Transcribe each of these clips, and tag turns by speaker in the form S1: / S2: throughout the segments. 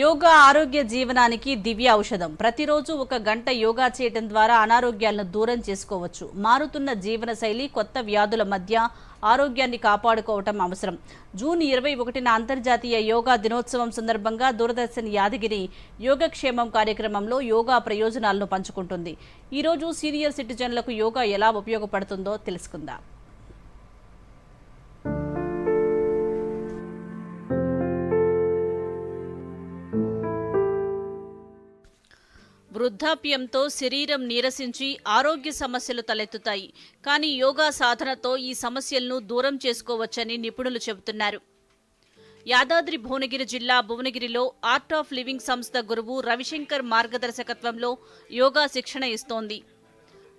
S1: యోగా ఆరోగ్య జీవనానికి దివ్య ఔషధం. ప్రతిరోజు ఒక గంట యోగా చేయడం ద్వారా అనారోగ్యాలను దూరం చేసుకోవచ్చు. మారుతున్న జీవనశైలి కొత్త వ్యాధుల మధ్య ఆరోగ్యాన్ని కాపాడుకోవటం అవసరం. జూన్ ఇరవై ఒకటిన అంతర్జాతీయ యోగా దినోత్సవం సందర్భంగా దూరదర్శన్ యాదగిరి యోగక్షేమం కార్యక్రమంలో యోగా ప్రయోజనాలను పంచుకుంటుంది. ఈరోజు సీనియర్ సిటిజన్లకు యోగా ఎలా ఉపయోగపడుతుందో తెలుసుకుందాం. వృద్ధాప్యంతో శరీరం నీరసించి ఆరోగ్య సమస్యలు తలెత్తుతాయి. కానీ యోగా సాధనతో ఈ సమస్యలను దూరం చేసుకోవచ్చని నిపుణులు చెబుతున్నారు. యాదాద్రి భువనగిరి జిల్లా భువనగిరిలో ఆర్ట్ ఆఫ్ లివింగ్ సంస్థ గురువు రవిశంకర్ మార్గదర్శకత్వంలో యోగా శిక్షణ ఇస్తోంది.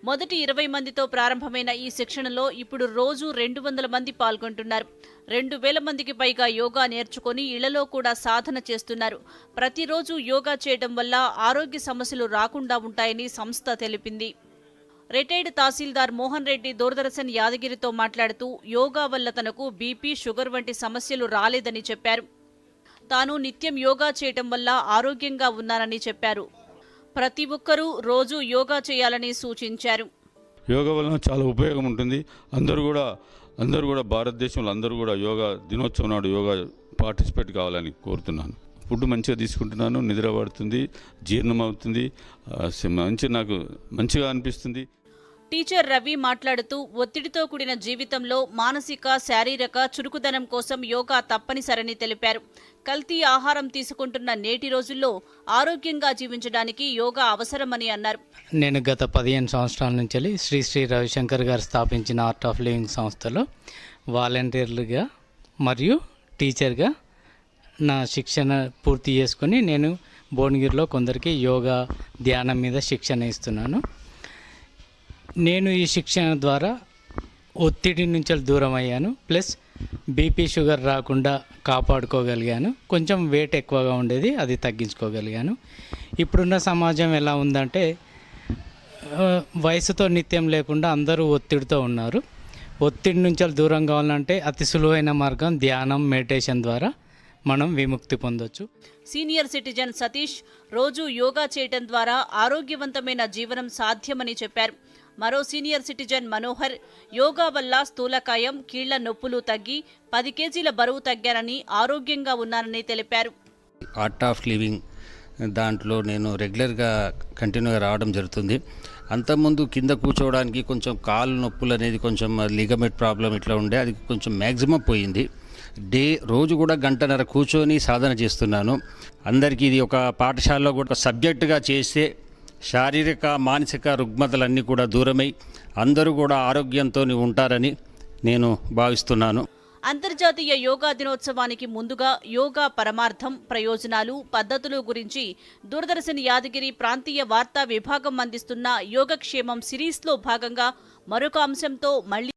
S1: మొదటి ఇరవై మందితో ప్రారంభమైన ఈ శిక్షణలో ఇప్పుడు రోజు రెండు వందల మంది పాల్గొంటున్నారు. రెండు వేల మందికి పైగా యోగా నేర్చుకొని ఇళ్ళలో కూడా సాధన చేస్తున్నారు. ప్రతిరోజు యోగా చేయడం వల్ల ఆరోగ్య సమస్యలు రాకుండా ఉంటాయని సంస్థ తెలిపింది. రిటైర్డ్ తహసీల్దార్ మోహన్ రెడ్డి దూరదర్శన్ యాదగిరితో మాట్లాడుతూ యోగా వల్ల తనకు బీపీ షుగర్ వంటి సమస్యలు రాలేదని చెప్పారు. తాను నిత్యం యోగా చేయటం వల్ల ఆరోగ్యంగా ఉన్నానని చెప్పారు. ప్రతి ఒక్కరూ రోజు యోగా చేయాలని సూచించారు.
S2: యోగా వలన చాలా ఉపయోగం ఉంటుంది. అందరూ కూడా అందరూ కూడా భారతదేశంలో అందరూ కూడా యోగా దినోత్సవం నాడు యోగా పార్టిసిపేట్ కావాలని కోరుతున్నాను. ఫుడ్ మంచిగా తీసుకుంటున్నాను నిద్ర పడుతుంది జీర్ణం అవుతుంది మంచి నాకు మంచిగా అనిపిస్తుంది.
S1: టీచర్ రవి మాట్లాడుతూ ఒత్తిడితో కూడిన జీవితంలో మానసిక శారీరక చురుకుదనం కోసం యోగా తప్పనిసరని తెలిపారు. కల్తీ ఆహారం తీసుకుంటున్న నేటి రోజుల్లో ఆరోగ్యంగా జీవించడానికి యోగా అవసరమని అన్నారు.
S3: నేను గత పదిహేను సంవత్సరాల నుంచి శ్రీ శ్రీ రవిశంకర్ గారు స్థాపించిన ఆర్ట్ ఆఫ్ లివింగ్ సంస్థలో వాలంటీర్లుగా మరియు టీచర్గా నా శిక్షణ పూర్తి చేసుకొని నేను భువనగిరిలో కొందరికి యోగా ధ్యానం మీద శిక్షణ ఇస్తున్నాను. నేను ఈ శిక్షణ ద్వారా ఒత్తిడి నుంచి దూరం అయ్యాను. ప్లస్ బీపీ షుగర్ రాకుండా కాపాడుకోగలిగాను. కొంచెం వెయిట్ ఎక్కువగా ఉండేది అది తగ్గించుకోగలిగాను. ఇప్పుడున్న సమాజం ఎలా ఉందంటే వయసుతో నిత్యం లేకుండా అందరూ ఒత్తిడితో ఉన్నారు. ఒత్తిడి నుంచి దూరం కావాలంటే అతి సులువైన మార్గం ధ్యానం మెడిటేషన్ ద్వారా మనం విముక్తి పొందొచ్చు.
S1: సీనియర్ సిటిజన్ సతీష్ రోజు యోగా చేయటం ద్వారా ఆరోగ్యవంతమైన జీవనం సాధ్యమని చెప్పారు. మరో సీనియర్ సిటిజన్ మనోహర్ యోగా వల్ల స్థూలకాయం కీళ్ళ నొప్పులు తగ్గి పది కేజీల బరువు తగ్గారని ఆరోగ్యంగా ఉన్నారని తెలిపారు.
S4: ఆర్ట్ ఆఫ్ లివింగ్ దాంట్లో నేను రెగ్యులర్గా కంటిన్యూగా రావడం జరుగుతుంది. అంతకుముందు కింద కూర్చోవడానికి కొంచెం కాలు నొప్పులు అనేది కొంచెం లిగమెంట్ ప్రాబ్లం ఇట్లా ఉండే అది కొంచెం మ్యాక్సిమం పోయింది. డే రోజు కూడా గంటన్నర కూర్చొని సాధన చేస్తున్నాను. అందరికీ ఇది ఒక పాఠశాలలో కూడా సబ్జెక్టుగా చేస్తే శారీరక మానసిక రుగ్మతలన్నీ కూడా దూరమై అందరూ కూడా ఆరోగ్యంతో ఉంటారని నేను భావిస్తున్నాను.
S1: అంతర్జాతీయ యోగా దినోత్సవానికి ముందుగా యోగా పరమార్థం ప్రయోజనాలు పద్ధతులు గురించి దూరదర్శన్ యాదగిరి ప్రాంతీయ వార్తా విభాగం అందిస్తున్న యోగక్షేమం సిరీస్లో భాగంగా మరొక అంశంతో మళ్ళీ